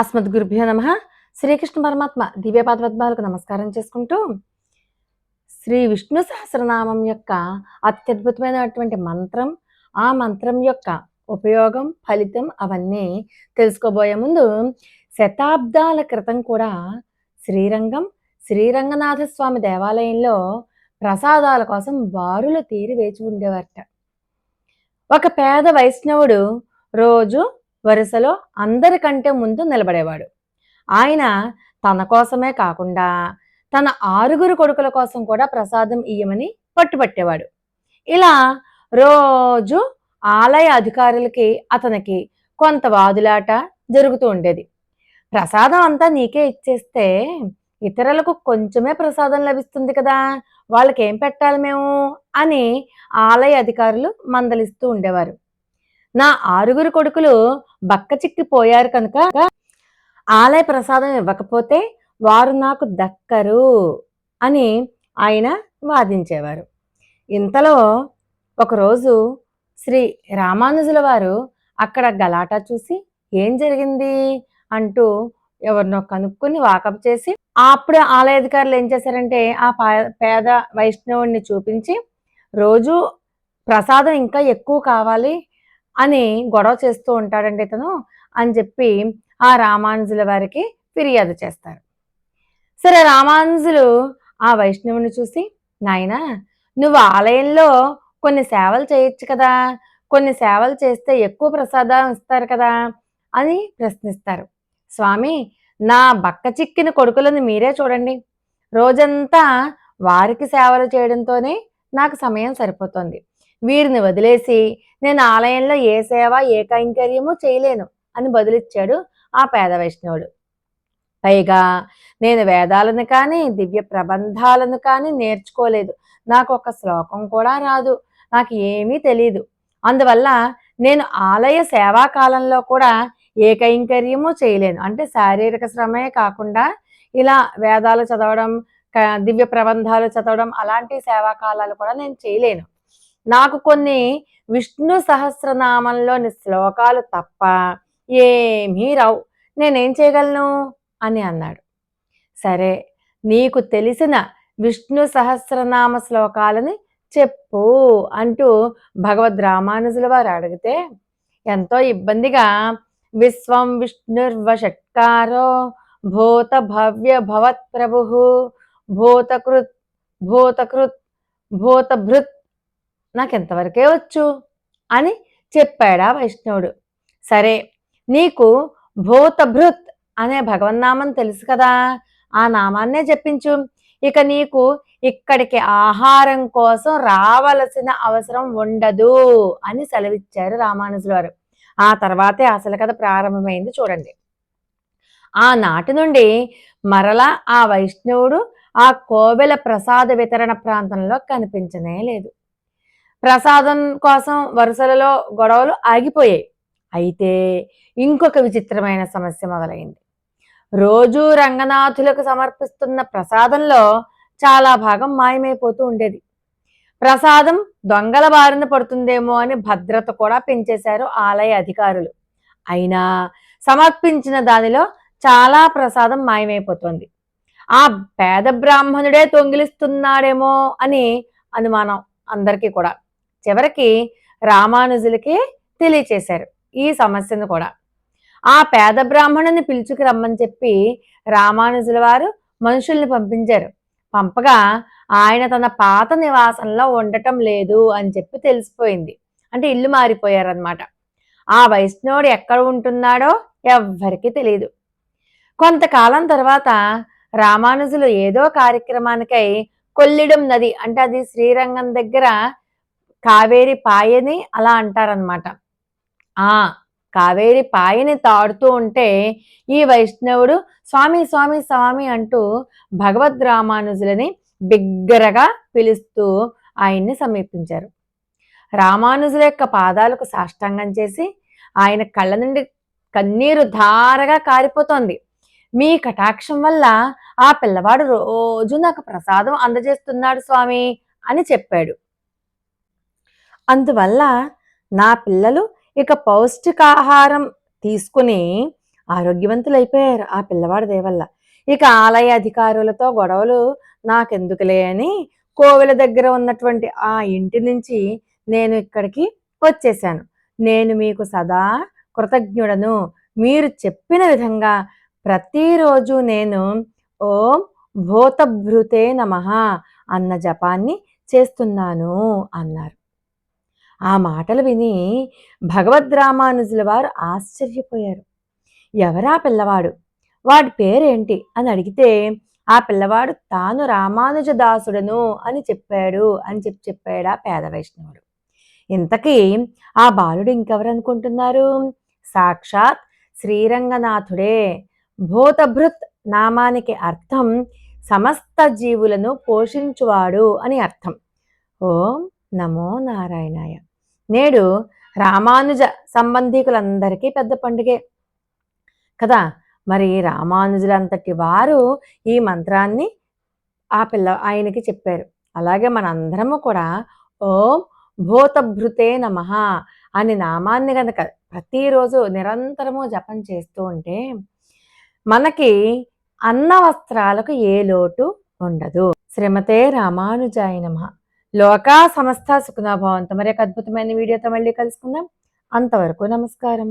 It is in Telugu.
అస్మద్గురుభ్యో నమ. శ్రీకృష్ణ పరమాత్మ దివ్యపాదపద్మాలకు నమస్కారం చేసుకుంటూ శ్రీ విష్ణు సహస్రనామం యొక్క అత్యద్భుతమైనటువంటి మంత్రం ఆ మంత్రం యొక్క ఉపయోగం ఫలితం అవన్నీ తెలుసుకోబోయే ముందు శతాబ్దాల క్రితం కూడా శ్రీరంగం శ్రీరంగనాథ స్వామి దేవాలయంలో ప్రసాదాల కోసం బారులు తీరి వేచి ఉండేవారట. ఒక పేద వైష్ణవుడు రోజు వరుసలో అందరికంటే ముందు నిలబడేవాడు. ఆయన తన కోసమే కాకుండా తన ఆరుగురు కొడుకుల కోసం కూడా ప్రసాదం ఇయ్యమని పట్టుపట్టేవాడు ఇలా రోజు ఆలయ అధికారులకి అతనికి కొంత వాదులాట జరుగుతూ ఉండేది. ప్రసాదం అంతా నీకే ఇచ్చేస్తే ఇతరులకు కొంచెమే ప్రసాదం లభిస్తుంది కదా వాళ్ళకేం పెట్టాలి మేము అని ఆలయ అధికారులు మందలిస్తూ ఉండేవారు. నా ఆరుగురు కొడుకులు బక్క చిక్కిపోయారు కనుక ఆలయ ప్రసాదం ఇవ్వకపోతే వారు నాకు దక్కరు అని ఆయన వాదించేవారు. ఇంతలో ఒకరోజు శ్రీ రామానుజుల వారు అక్కడ గలాటా చూసి ఏం జరిగింది అంటూ ఎవరినో కనుక్కొని వాకప్ చేసి అప్పుడు ఆలయ అధికారులు ఏం చేశారంటే ఆ పేద వైష్ణవుడిని చూపించి రోజు ప్రసాదం ఇంకా ఎక్కువ కావాలి అని గొడవ చేస్తూ ఉంటాడండి ఇతను అని చెప్పి ఆ రామానుజుల వారికి ఫిర్యాదు చేస్తారు. సరే రామానుజులు ఆ వైష్ణవుని చూసి నాయన నువ్వు ఆలయంలో కొన్ని సేవలు చేయొచ్చు కదా కొన్ని సేవలు చేస్తే ఎక్కువ ప్రసాదం ఇస్తారు కదా అని ప్రశ్నిస్తారు. స్వామి నా బక్క చిక్కిన కొడుకులను మీరే చూడండి. రోజంతా వారికి సేవలు చేయడంతోనే నాకు సమయం సరిపోతుంది. వీరిని వదిలేసి నేను ఆలయంలో ఏ సేవ ఏ కైంకర్యము చేయలేను అని బదులిచ్చాడు ఆ పేద వైష్ణవుడు. పైగా నేను వేదాలను కానీ దివ్య ప్రబంధాలను కానీ నేర్చుకోలేదు. నాకు ఒక శ్లోకం కూడా రాదు. నాకు ఏమీ తెలియదు అందువల్ల నేను ఆలయ సేవా కాలంలో కూడా ఏ కైంకర్యము చేయలేను. అంటే శారీరక శ్రమే కాకుండా ఇలా వేదాలు చదవడం దివ్య ప్రబంధాలు చదవడం అలాంటి సేవా కాలాలు కూడా నేను చేయలేను. నాకు కొన్ని విష్ణు సహస్రనామంలోని శ్లోకాలు తప్ప ఏమీ రావు. నేనేం చేయగలను? అని అన్నాడు. సరే నీకు తెలిసిన విష్ణు సహస్రనామ శ్లోకాలని చెప్పు అంటూ భగవద్ రామానుజుల వారు అడిగితే ఎంతో ఇబ్బందిగా విశ్వం విష్ణుర్వషట్కారో భూత భవ్య భవత్ ప్రభు భూతకృత్ భూతకృత్ భూతభృత్ నాకెంతవరకే వచ్చు? అని చెప్పాడా వైష్ణవుడు. సరే నీకు భూతభృత్ అనే భగవన్నామం తెలుసు కదా ఆ నామాన్నే చెప్పించు ఇక నీకు ఇక్కడికి ఆహారం కోసం రావలసిన అవసరం ఉండదు అని సెలవిచ్చారు రామానుజుల వారు. ఆ తర్వాతే అసలు కథ ప్రారంభమైంది చూడండి. ఆ నాటి నుండి మరలా ఆ వైష్ణవుడు ఆ కోవెల ప్రసాద వితరణ ప్రాంతంలో కనిపించనే లేదు. ప్రసాదం కోసం వరుసలలో గొడవలు ఆగిపోయాయి. అయితే ఇంకొక విచిత్రమైన సమస్య మొదలైంది. రోజు రంగనాథులకు సమర్పిస్తున్న ప్రసాదంలో చాలా భాగం మాయమైపోతూ ఉండేది. ప్రసాదం దొంగల బారిన పడుతుందేమో అని భద్రత కూడా పెంచేశారు ఆలయ అధికారులు. అయినా సమర్పించిన దానిలో చాలా ప్రసాదం మాయమైపోతుంది. ఆ పేద బ్రాహ్మణుడే తొంగిలిస్తున్నాడేమో అని అనుమానం అందరికీ కూడా. చివరికి రామానుజులకి తెలియచేశారు ఈ సమస్యను కూడా. ఆ పేద బ్రాహ్మణుని పిలుచుకు రమ్మని చెప్పి రామానుజుల వారు మనుషుల్ని పంపించారు. పంపగా ఆయన తన పాత నివాసంలో ఉండటం లేదు అని చెప్పి తెలిసిపోయింది. అంటే ఇల్లు మారిపోయారనమాట ఆ వైష్ణవుడు ఎక్కడ ఉంటున్నాడో ఎవ్వరికీ తెలియదు కొంతకాలం తర్వాత రామానుజులు ఏదో కార్యక్రమానికై కొల్లిడం నది అంటే అది శ్రీరంగం దగ్గర కావేరి పాయని అలా అంటారనమాట ఆ కావేరి పాయని తాడుతూ ఉంటే ఈ వైష్ణవుడు స్వామి స్వామి స్వామి అంటూ భగవద్ రామానుజులని బిగ్గరగా పిలుస్తూ ఆయన్ని సమీపించారు. రామానుజుల యొక్క పాదాలకు సాష్టాంగం చేసి ఆయన కళ్ళ నుండి కన్నీరు ధారగా కారిపోతోంది. మీ కటాక్షం వల్ల ఆ పిల్లవాడు రోజు నాకు ప్రసాదం అందజేస్తున్నాడు స్వామి అని చెప్పాడు. అందువల్ల నా పిల్లలు ఇక పౌష్టికాహారం తీసుకుని ఆరోగ్యవంతులు అయిపోయారు ఆ పిల్లవాడి దేవల్ల. ఇక ఆలయ అధికారులతో గొడవలు నాకెందుకులే అని కోవెల దగ్గర ఉన్నటువంటి ఆ ఇంటి నుంచి నేను ఇక్కడికి వచ్చేసాను నేను మీకు సదా కృతజ్ఞుడను. మీరు చెప్పిన విధంగా ప్రతిరోజు నేను ఓం భూతభృతే నమ అన్న జపాన్ని చేస్తున్నాను అన్నారు. ఆ మాటలు విని భగవద్ రామానుజుల వారు ఆశ్చర్యపోయారు. ఎవరా పిల్లవాడు? వాడి పేరేంటి? అని అడిగితే ఆ పిల్లవాడు తాను రామానుజదాసుడను అని చెప్పాడు అని చెప్పి చెప్పాడా పేద వైష్ణవుడు. ఇంతకీ ఆ బాలుడు ఇంకెవరనుకుంటున్నారు? సాక్షాత్ శ్రీరంగనాథుడే. భూతభృత్ నామానికి అర్థం సమస్త జీవులను పోషించువాడు అని అర్థం. ఓం నమో నారాయణాయ. నేడు రామానుజ సంబంధికులందరికీ పెద్ద పండుగే. కదా? మరి రామానుజులంతటి వారు ఈ మంత్రాన్ని ఆ పిల్ల ఆయనకి చెప్పారు. అలాగే మనందరము కూడా ఓం భూతభృతే నమ అని నామాన్ని కనుక ప్రతిరోజు నిరంతరము జపం చేస్తూ ఉంటే మనకి అన్న వస్త్రాలకు ఏ లోటు ఉండదు. శ్రీమతే రామానుజాయ నమ. లోకా సమస్త సుఖనాభావంతో మరి ఒక అద్భుతమైన వీడియోతో మళ్ళీ కలుసుకుందాం. అంతవరకు నమస్కారం.